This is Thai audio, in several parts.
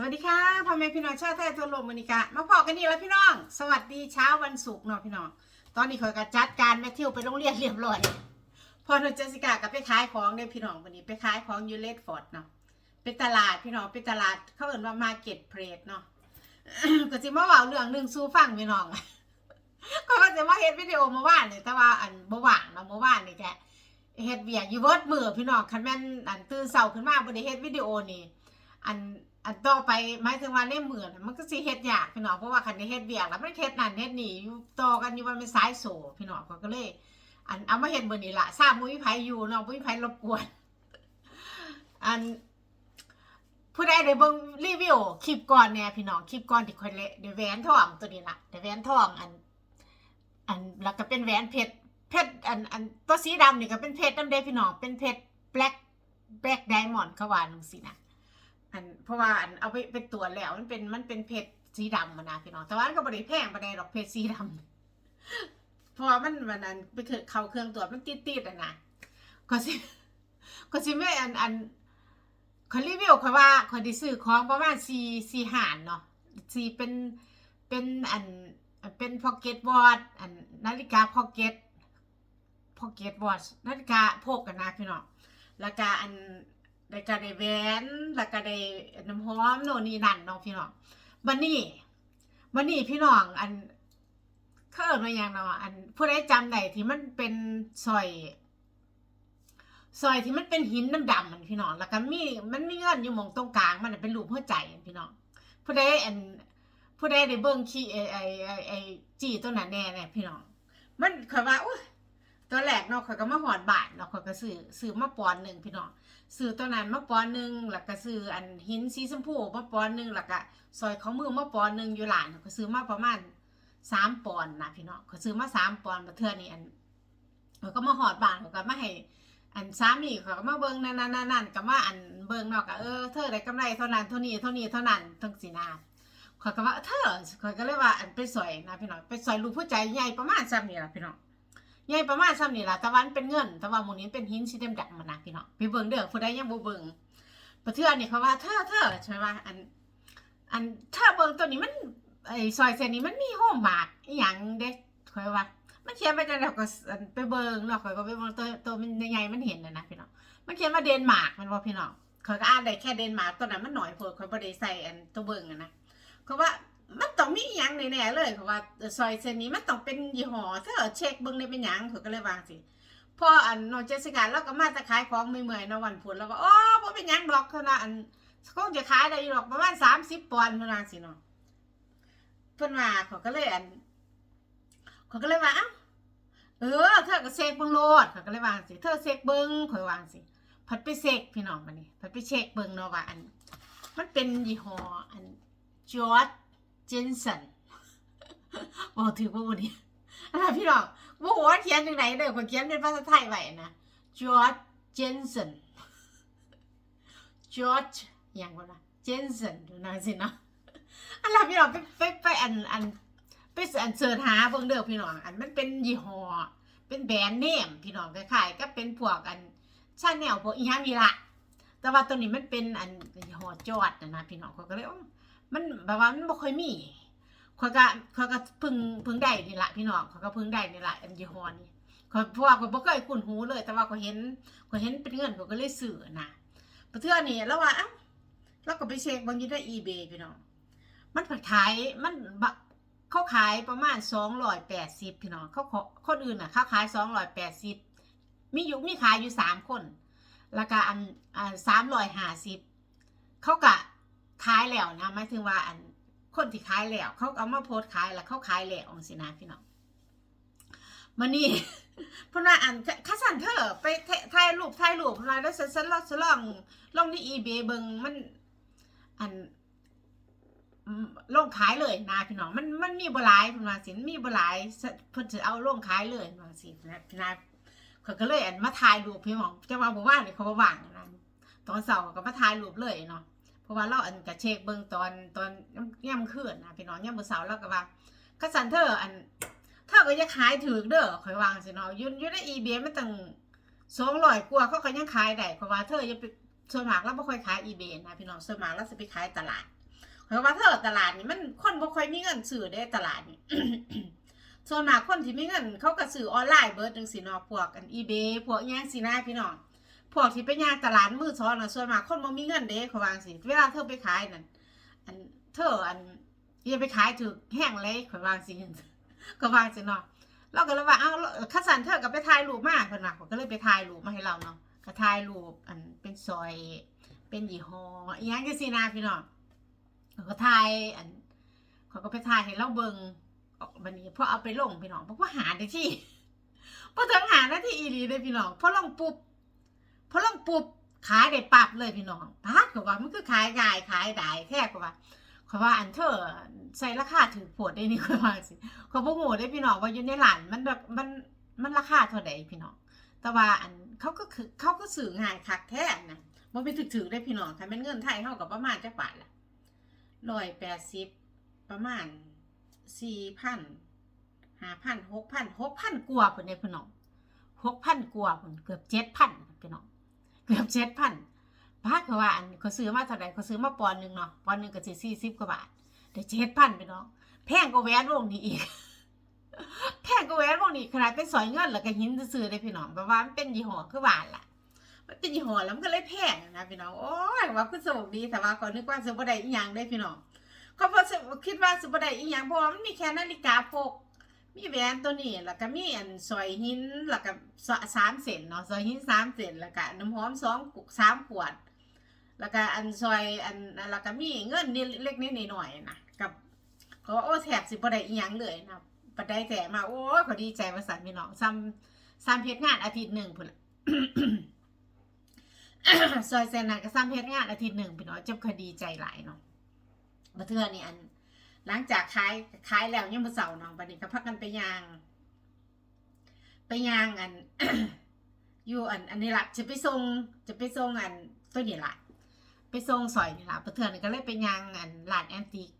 สวัสดีค่ะพ่อแม่พี่น้องชาวไทยทั่วโลกมอนิกามาพอกันนี่แล้วพี่น้อง สวัสดีเช้าวันศุกร์เนาะพี่น้อง ตอนนี้ขอยกจัดการแม่เที่ยวไปโรงเรียนเรียบร้อย พอหนูเจสิกากับไปขายของเด้พี่น้องวันนี้ไปขายของยูเลดฟอร์ดเนาะเป็นตลาดพี่น้องเป็นตลาดเขาเอ่นว่ามาเก็ตเพรสเนาะก็สิมาว่าเรื่องหนึ่งสู้ฟังพี่น้องก็ว่าจะมาเฮ็ดวิดีโอเมื่อวานนี่ยแต่ว่าอันเมื่อวานเนาะเมื่อวานนี่แกเฮ็ดเวียกอยู่เวิร์ดมือพี่น้องคันแม่นอันตื่นเช้าขึ้นมาบ่ได้เฮ็ดวิดีโอนี่อัน อันต่อไปหมายถึงว่าในมือนมันก็สิเฮ็ดยากพี่น้องเพราะว่าคันได้เฮ็ดเวียกแล้วมันเฮ็ดนั่นเฮ็ดนี่อยู่ต่อกันอยู่ว่ามันสายโซพี่น้องก็เลย อันเอามาเฮ็ดมื้อนี้ล่ะทราบบ่มีไผอยู่เนาะบ่มีไผรบกวน อันผู้ใดได้เบิ่งรีวิวคลิปก่อนเนี่ยพี่น้องคลิปก่อนที่ค่อยเละเดี๋ยวแหวนทองตัวนี้ล่ะเดี๋ยวแหวนทองอัน อันแล้วก็เป็นแหวนเพชรเพชรอันอันตัวสีดำนี่ก็เป็นเพชรนำเด้พี่น้องเป็นเพชร black black diamond เขาว่าจังซี่นะ อันเพราะว่าอันเอาไปเป็นตัวแล้วมันเป็นมันเป็นเพชรสีดำมานะพี่น้องแต่ว่าก็บริแพงปานใดหรอกเพชรสีดำเพราะว่ามันมันอันไปเถอะเข้าเครื่องตรวจมันติดๆอะนะก็สิก็สิไม่อันอันคอรีวิวคอยว่าคอยด้ซื้อของประมาณสี่สี่หานเนาะสี่เป็นเป็นอันเป็นพ็อกเก็ตวอทอันนาฬิกาพ็อกเก็ตพ็อกเก็ตวอทนาฬิกาพกกันนะพี่น้องแล้วก็อัน แล้ก็ได้แหวนแล้วก็ได้น้ำหอมโน่นนี่นั่นเนาะพี่น้องบันนี้บันนี้พี่น้องอันเขาเอิ้นว่าหยังเนาะอันผู้ใดจำได้ที่มันเป็นซอยซอยที่มันเป็นหินดำๆมันพี่น้อง แล้วก็มีมันมีเงินอยู่มองตรงกลาง มันเป็นรูปหัวใจพี่น้อง ผู้ใดอันผู้ใดได้เบิ่งขี้ไอ้ไอ้ไอ้จีตัวนั้นแน่เนี่ยพี่น้อง มันข่อยว่าอุ้ยตอนแรกเนาะข่อยก็มาห ก็ซื้อซื้อมาปอนหนึ่งพี่น้องซื้อตัวนั้นมาปอนหนึ่งแล้วก็ซื้ออันหินสีชมพูมาปอนหนึ่งแล้วก็ซอยขอมือมาปอนหนึ่งอยู่หลานก็ซื้อมาประมาณสามปอนนะพี่น้องเขาซื้อมาสามปอนมาเทื่อนี่อันเขาก็มาหอดบ้านเขาก็มาให้อันสามีเขาก็มาเบิ่งนั่นนั่นนั่นก็มาอันเบิ่งเนาะก็เออเธอได้กำไรเท่านั้นเท่านี้เท่านี้เท่านั้นทั้งสีนาเขาก็ว่าเธอเขาก็เลยว่าอันไปสอยนะพี่น้องไปสอยลูกผู้ใจใหญ่ประมาณซ้ำนี่ละพี่น้อง ใหญ่ประมาณซ้ำนี่ล่ะแต่วันเป็นเงิน แต่ว่าหมูนี้เป็นหินสีดำดำมานะพี่น้องไปเบิ่งเด้อผู้ใดยังบ่เบิ่งประเทือนี่เขาว่าเธอเธอใช่ไหมว่าอัน อันถ้าเบิ่งตัวนี้มันไอ้ซอยเส้นนี้มันมีโฮมบาทอีหยังเด้คอยว่า มันเขียนไปแต่เราก็อันไปเบิ่งเนาะคอยก็ไปเบิ่งตัวตัวมันใหญ่ๆมันเห็นนะนะพี่น้องมันเขียนว่าเดนมาร์กมันว่าพี่น้องคอยก็อ่านได้แค่เดนมาร์กตัวนั้นมันหน่อยโพดคอยบ่ได้ใส่อันตัวเบิ่งอะนะเขาว่า มันต้องมีอหยังแน่ๆเลยเพราะว่าซอยเส้นนี้มันต้องเป็นยี่ห้อถ้าเอเช็คเบิ่งได้เป็นหยังเขาก็เลยวางสิพออันน้องเจสสิกาเราก็มาจะขายของเมื่อยๆนะวันพุธแล้วก็อ๋อบ่เป็นหยังดอกเท่านั้นอันคงจะขายได้อยู่ดอกประมาณ30ปอนด์เท่านั้นสิเนาะเพิ่นว่าเขาก็เลยอันเขาก็เลยว่าเอ้าเออเธอก็เช็คเบิ่งโลดเขาก็เลยวางสิเธอเช็คเบิ่งข่อยวางสิพัดไปเช็คพี่น้องมานี่พัดไปเช็คเบิ่งเนาะว่าอัน มันเป็นยี่ห้ออันจอร์ด เจนสันบอกถือว่าวันนี้อะไรพี่น้องว่าหัวเขียนยังไงเด้อคนเขียนเป็นภาษาไทยไว้นะจอร์ดเจนสันจอร์ดอย่างว่านะเจนสันนะสินะอะไรพี่น้องไปไปไปอันอันไปอันเสิร์ชหาเบิ่งเด้อพี่น้องอันมันเป็นยี่ห้อเป็นแบรนด์เนมพี่น้องคล้ายๆก็เป็นพวกอันชาแนลพวกอีฮามีละแต่ว่าตัวนี้มันเป็นอันยี่ห้อจอร์ดนะนะพี่น้องเขาก็เลยโอ้ มันแบบว่ามันบ่ค่อยมีข้อยก็ข้อยก็เพิ่งเพิ่งได้นี่ละพี่น้องข้อยก็เพิ่งได้นี่ละอันยี่ห้อนี้ข้อยเพราะว่าข้อยบ่เคยคุ้นหูเลย แต่ว่าข้อยเห็นข้อยเห็นเป็นเงินข้อยก็เลยซื้อนะประเทื่อนี้แล้วว่าเอ้าเราก็ไปเช็คบางอยู่ใน eBay พี่น้องมันผัดขายมันบะเขาขายประมาณ280พี่น้องเขาขอคนอื่นน่ะเขาขาย280มีอยู่มีขายอยู่สามคน แล้วก็อันอ่า350เขาก็ ขายแล้วนะหมายถึงว่าอันคนที่ขายแล้วเขาเอามาโพสขายแล้วเขาขายแล้วสินะพี่น้องมานี่พราะว่าอันข้าสันเธอไปถ่ายรูปถ่ายรูปมาแล้วฉันฉันลองฉันลองลองในอีเบเบิงมันอันลงขายเลยนะพี่น้องมันมันมีบหลายพี่น้องสินมีบหลายเพิ่นจะเอาลงขายเลยพี่น้องสินะพี่นาเขาก็เลยอันมาถ่ายรูปพี่น้องจะว่าบอกว่าเนี่ยเขาบ่ว่างนะตอนเสาร์ก็มาถ่ายรูปเลยเนาะ ราะว่าเราอันกะเช็คเบิ่งตอนตอนย่ำคืนนะพี่น้องย่ำมื้อเช้าเราก็ว่าคัสันเธออันเธอก็จะขายถือเด้อข่อยวางสิเนาะอยืนยู่ใน eBay มันตั้ง200กว่าเขาก็ยังขายได้เพราะว่าเธออย่าไปส่วนมากเราบ่ค่อยขาย eBay นะพี่น้องส่วนมากเราสิไปขายตลาดเพราะว่าเธอตลาดนี่มันคนบ่ค่อยมีเงินซื้อได้ตลาดนี่ส่วนมากคนที่มีเงินเขาก็ซื้อออนไลน์เบิดจังซี่เนาะพวกอัน eBay พวกอิหยังสินะพี่น้อง พวกที่ไปย่างตลาดมือสองน่ะส่วนมากคนบ่มีเงินเด้เขาวางซี่เวลาเธอไปขายนั่นอันเธออันอย่าไปขายถูกแห้งเลยเขาวางซี่ก็ว่างซี่เนาะเราก็เลยว่าเอ้าคัสันเธอก็ไปถ่ายรูปมาเพิ่นว่าเขาก็เลยไปถ่ายรูปมาให้เราเนาะก็ถ่ายรูปอันเป็นซอย เป็นยี่ห้ออีหยังจังซี่นะพี่น้องก็ถ่ายอันเขาก็ไปถ่ายให้เราเบิ่งออกบัดนี้พอเอาไปลงพี่น้องบอกว่าหาได้ที่พอถึงหานาทีอีหลีเลยพี่น้องพอลงปุ๊บ พอลงปุ๊บขายได้ปับเลยพี่น้องพาดก็ว่ามันคือขายง่ายขายได้แท้ก็ว่าเขาว่าอันเธอใส่ราคาถือโผดได้นี่เขาว่าสิเขาบอกโง่ได้พี่น้องว่าอยู่ในร้านมันแบบมันมันราคาเท่าใดพี่น้อง แต่ว่าอันเขาก็คือเขาก็สื่อง่ายคักแท้นะมันไปถึกๆได้พี่น้องค่ะเป็นเงินไทยเท่ากับประมาณจักบาทละร้อยแปดสิบประมาณสี่พันห้าพันหกพันหกพันกว่าคนเนี่ยพี่น้องหกพันกว่าคนเกือบเจ็ดพันพี่น้อง เกือบเจ็ดพันป้าเขาว่าอันเขาซื้อมาเท่าไหร่เขาซื้อมาปอนหนึ่งเนาะปอนหนึ่งก็สี่สี่สิบกว่าบาทแต่เจ็ดพันพี่น้องแพงกว่าแหวนวงนี้อีกแพงกว่าแหวนวงนี้ขนาดเป็นสอยเงินแล้วก็หินซื้อๆได้พี่น้องเพราะว่ามันเป็นยี่ห้อคือหวานล่ะมันเป็นยี่ห้อแล้วมันก็เลยแพงนะพี่น้องโอ้ยว่าคือสนุกดีแต่ว่าก่อนนึกว่าซื้อบ่ได้อีหยังได้พี่น้องก็เพราะคิดว่าซื้อบ่ได้อีหยังเพราะว่ามันมีแค่นาฬิกาพก มีแหวนตัวนี้แล้วก็มีอันสอยหินแล้วก็สามเส้นเนาะสอยหินสามเส้นแล้วก็น้ำหอมสองกุสามขวด แล้วก็อันซอยอันแล้วก็มีเงินนิดเล็กนิดหน่อยๆนะกับเขาว่าโอ้แถบสิบ่ได้อีหยังเลยนะปได้แต่มาโอ้เขาดีใจมาสั่นพี่น้องซ้ำซ้ำเพชรงานอาทิตย์หนึ่งพุ่นละซอยเซนนะก็ซ้ำเพชรงานอาทิตย์หนึ่งพี่น้องเจ็บคดีใจหลายเนาะมาเทื่อนี่อัน หลังจากขายขายแล้วยังมาเสาร์เนาะบัดนี้ก็พักกันไปยาง ไปยางอัน อยู่อันอันนี้ละจะไปส่งจะไปส่งอันตัวนี้ละไปส่งซอยนี่ละมาเทื่อนี่ก็เลยไปยางอันร้านแอนติก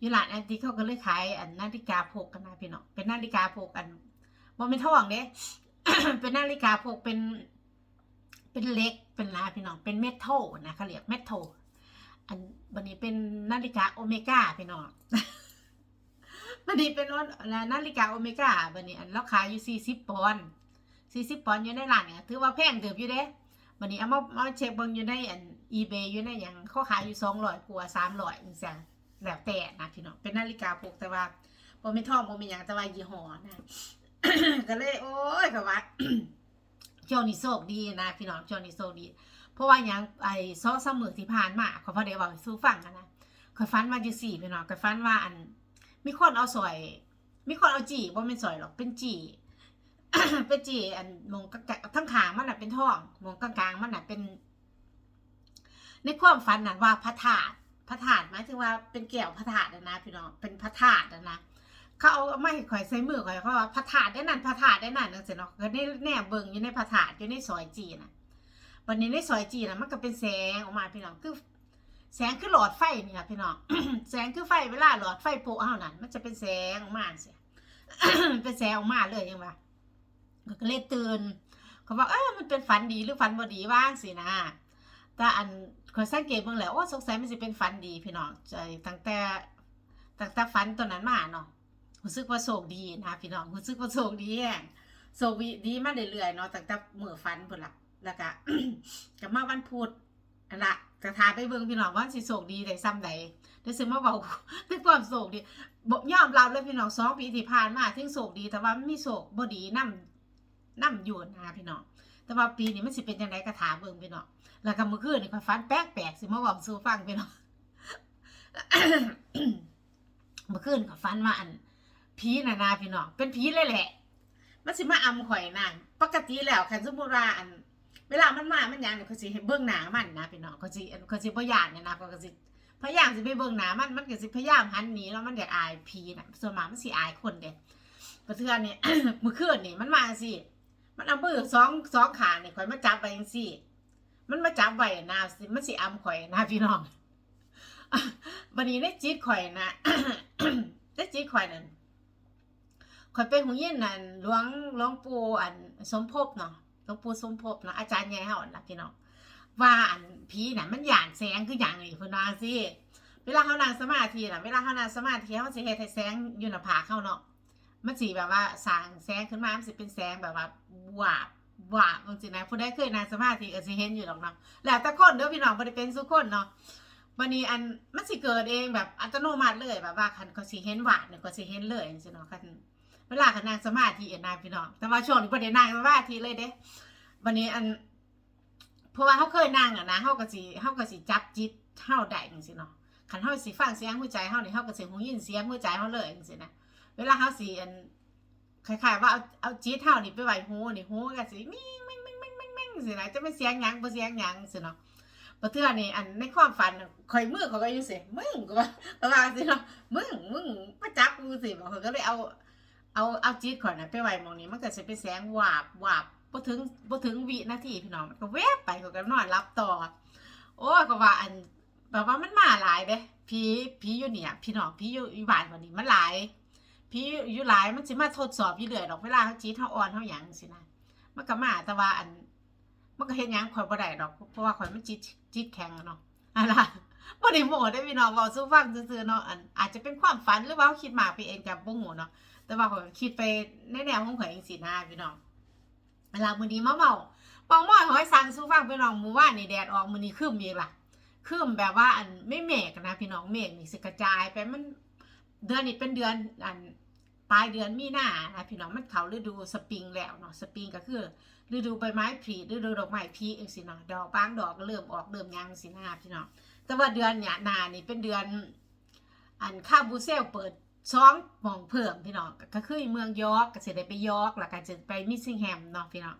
อยู่ร้านแอนติกเขาก็เลยขายอันนาฬิกาพกกันนะพี่น้องเป็นนาฬิกาพกอันบ่เป็นทองเด้เป็นนาฬิกาพกเป็น เป็นเล็กเป็นลาพี่น้องเป็นเมทัลนะเขาเรียกเมทัล อันบันนี้เป็นนาฬิกาโอเมก้าพี่น้องบันนี้เป็นนาฬิกาโอเมก้าบันนี้อันราคายอยู่สี่สิบปอนด์สี่สิบปอนด์อยู่ในร้านเนี่ยถือว่าแพงเติบอยู่เด้บันนี้เอามาเอาเช็คเบิ่งอยู่ในอันอีเบอยู่ในอย่างเขาขายอยู่สองร้อยกว่าสามร้อยจังซี่แล้วแต่นะพี่น้องเป็นนาฬิกาพกแต่ว่าบ่มีทองบ่มียังแต่ว่ายี่ห้อนะก็เลยโอ้ยก็ว่าช่วงนี้โชคดีนะพี่น้องช่วงนี้โชคดี ราะว่าอย่างไอ้ซอสมือที่ผ่านมาขอพอได้บอกสู้ฟังกันนะขอยฟันมาอยู่สี่พี่น้องขอยฟันว่าอัน มีคนเอาสอย มีคนเอาจีว่าเป็นสอยหรอกเป็นจีเป็นจีอันมองกะทั้งขางมันน่ะเป็นท่องมองกลางๆมันน่ะเป็น ในความฝันนั้นว่าพระธาตุพระธาตุหมายถึงว่าเป็นแก้วพระธาตุนะนะพี่น้องเป็นพระธาตุนะนะเขาเอาไม่ข่อยใส่มือข่อยเขาว่าพระธาตุได้นั่นพระธาตุได้นั่นจังซี่เนาะก็ได้แนบเบิ่งอยู่ในพระธาตุอยู่ในซอยจีน่ะ วันนี้ในซอยจีนะมันก็เป็นแสงออกมาพี่น้องคือแสงคือหลอดไฟนี่ล่ะพี่น้อง แสงคือไฟเวลาหลอดไฟโปะเฮานั่นมันจะเป็นแสงออกมาเสียเป็นแสงออกมาเลยยังว่าก็เลยตื่นเขาบอกเอ้ยมันเป็นฝันดีหรือฝันบ่ดีว่างสินะแต่อันข่อยสังเกตเบิ่งแล้วโอ้สงสัยมันสิเป็นฝันดีพี่น้องใจตั้งแต่ตั้งแต่ฝันตัวนั้นมาเนาะรู้สึกว่าโชคดีนะพี่น้องรู้สึกว่าโชคดีแฮงโชคดีมาเรื่อยๆเนาะตั้งแต่เมื้อฟันพุ่นละ แล้วก็ก็มาวันพุธนั่นละก็ทาไปเบิ่งพี่น้องว่าสิโชคดีได้ซ้ำใดเดี๋ยวสิมาเว้าถึงความโชคดีบ่ยอมรับเลยพี่น้องสองปีที่ผ่านมาถึงโชคดีแต่ว่ามันมีโชคบ่ดีนํนํอยู่นะพี่น้องแต่ว่าปีนี้มันสิเป็นจังไดก็ถาเบิ่งพี่น้องแล้วก็มื้อคืนนี่ก็ฝันแปลกๆสิมาเว้าสู่ฟังพี่น้องเมื่อคืนก็ฝันว่าอันผีน่ะนาพี่น้องเป็นผีเลยแหละ มันสิมาอำข่อยนางปกติแล้วคันสมมุติว่าอัน เวลามันมา มันยังเนี่ยเขาสิให้เบิ่งหน้ามันนะพี่น้องเขาสิเขาสิบ่ย่านเนี่ยนะเขาก็สิพยายามสิไปเบิ่งหน้ามันมันก็สิพยายามหันหนีแล้วมันอยากอายผีน่ะส่วนมากมันสิอายคนเด้ประเทือนนี่มื่อคืนนี่มันมาจังซี่มันเอามือสองสองขาเนี่ข่อยมาจับไว้จังซี่มันมาจับไว้นะสิมันสิอำข่อยนะพี่น้องวันนี้ในจิตข่อยนะในจิตข่อยนั่นข่อยไปหูยินนั่นหลวงหลวงปู่อันสมภพเนาะ หลวงปู่สมภพเนาะอาจารย์ใหญ่เฮาล่ะพี่น้องว่าอันผีน่ะมันหยานแสงคือหยังนี่เพิ่นว่าสิเวลาเขานั่งสมาธิน่ะเวลาเขานั่งสมาธิเขาสิเฮ็ดให้แสงอยู่หน้าผากเขาเนาะมันสิแบบว่าสร้างแสงขึ้นมามันสิเป็นแสงแบบว่าวาบวาบจริงๆนะผู้ใดเคยนั่งสมาธิก็สิเห็นอยู่หรอกเนาะแล้วแต่คนเด้อพี่น้องบ่ได้เป็นทุกคนเนาะวันนี้อันมันสิเกิดเองแบบอัตโนมัติเลยแบบว่าคันเขาสิเห็นวาดเนี่ยก็สิเห็นเลยจังซี่เนาะคัน เวลาคันนั่งสมาธิเอ็นนะพี่น้อง แต่ว่าช่วงนี้บ่ได้นั่งสมาธิเลยเด้ วันนี้อัน เพราะว่าเขาเคยนั่งอะนะเขาก็สิเขาก็สิจับจิตเฮาได้จังซี่เนาะคันเฮาสิฟังเสียงหัวใจเฮานี่เฮาก็สิหูยินเสียงหัวใจเฮาเลยจังซี่นะ เวลาเฮาสิอันคล้ายๆว่าเอาเอาจิตเฮานี่ไปไหว้หูนี่หูก็สิมิ่งมิ่งมิ่งมิ่งมิ่งมิ่งจังซี่นะจะเป็นเสียงหยังบ่เสียงหยังจังซี่เนาะบ่เทื่อนี่อันในความฝันน่ะข่อยมือเขาก็อยู่สิมึงก็ว่าก็ว่าสิเนาะมึงมึงมาจับกูสิบ่ข่อยก็เลยเอา เอาเอาจิตข่อยนะไปไว้หม่องนี้มันก็สิเป็นแสงวาบวาบบ่ถึงบ่ถึงวินาทีพี่น้องมันก็แวบไปข่อยก็นอนหลับต่อ โอ้ก็ว่าอันแบบว่ามันมาหลายเด้ผีผีอยู่เนี่ย พี่น้องผีอยู่อยู่บ้านวันนี้มันหลายผีอยู่หลายมันสิมาทดสอบอยู่เรื่อยดอกเวลาเขาจีดเขาอ่อนเขาหยังสินะมันก็มาแต่ว่าอัน มันก็เฮ็ดหยังข่อยบ่ได้ดอกเพราะว่าข่อยมันจิตจิตแข็งเนาะอะไรบ่ได้โม้ได้พี่น้องเว้าสู่ฟังซื่อๆเนาะอันอาจจะเป็นความฝันหรือว่าเขาคิดมากไปเองกับบ่ฮู้เนาะ แต่ว่าคิดไปในแนวของข่อยเองสินะพี่น้องเวลามื้อนี้มาเมาเปองม้อยหอยสังสู่ฟังพี่น้องมื้อวานนี่แดดออกมื้อนี้ครึ้มอีกล่ะคือแบบว่าอันไม่เมฆนะพี่น้องเมฆนี่สิกระจายไปมันเดือนนี้เป็นเดือนอันปลายเดือนมีนานะพี่น้องมันเขาฤดูสปริงแล้วเนาะสปริงก็คือฤดูใบไม้ผลิฤดูดอกไม้ผลิเองสิเนาะดอกบางดอกเริ่มออกเริ่มยังสินะพี่น้องแต่ว่าเดือนเนี่ยนานี่เป็นเดือน อันข้าบูเซลเปิด ช่องมองเพิ่มพี่น้องก็คือเมืองยอร์กก็จะได้ไปยอร์กแล้วก็จะไปมิสซิงแฮมเนาะพี่น้อง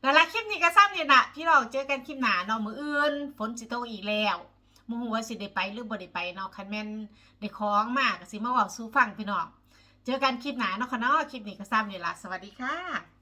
แล้วละคลิปนี้ก็ซ้ำนี่ยนะพี่น้องเจอกันคลิปหนาเนาะมืออื่นฝนสิตอีกแล้วมูหัวสิได้ไปหรือบ่ได้ไปเนาะคันแม่นได้ของมากก็สิมาเว้าสู่ฟังพี่น้องเจอกันคลิปหนาเนาะค่ะเนาะคลิปนี้ก็ซ้ำนี่ยละสวัสดีค่ะ